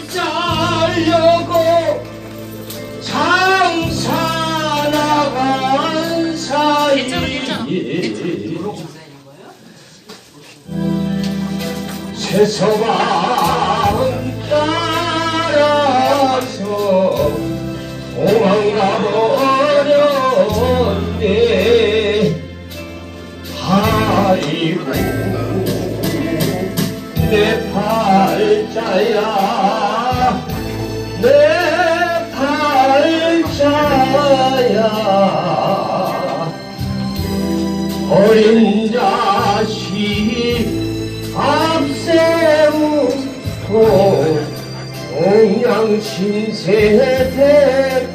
살자려고 장사나간 사이에 세서방 따라서 도망가버렸네. 아이고. 내 팔자야. 내 팔자야. 어린 자식 앞세우고 동양 신세 됐구나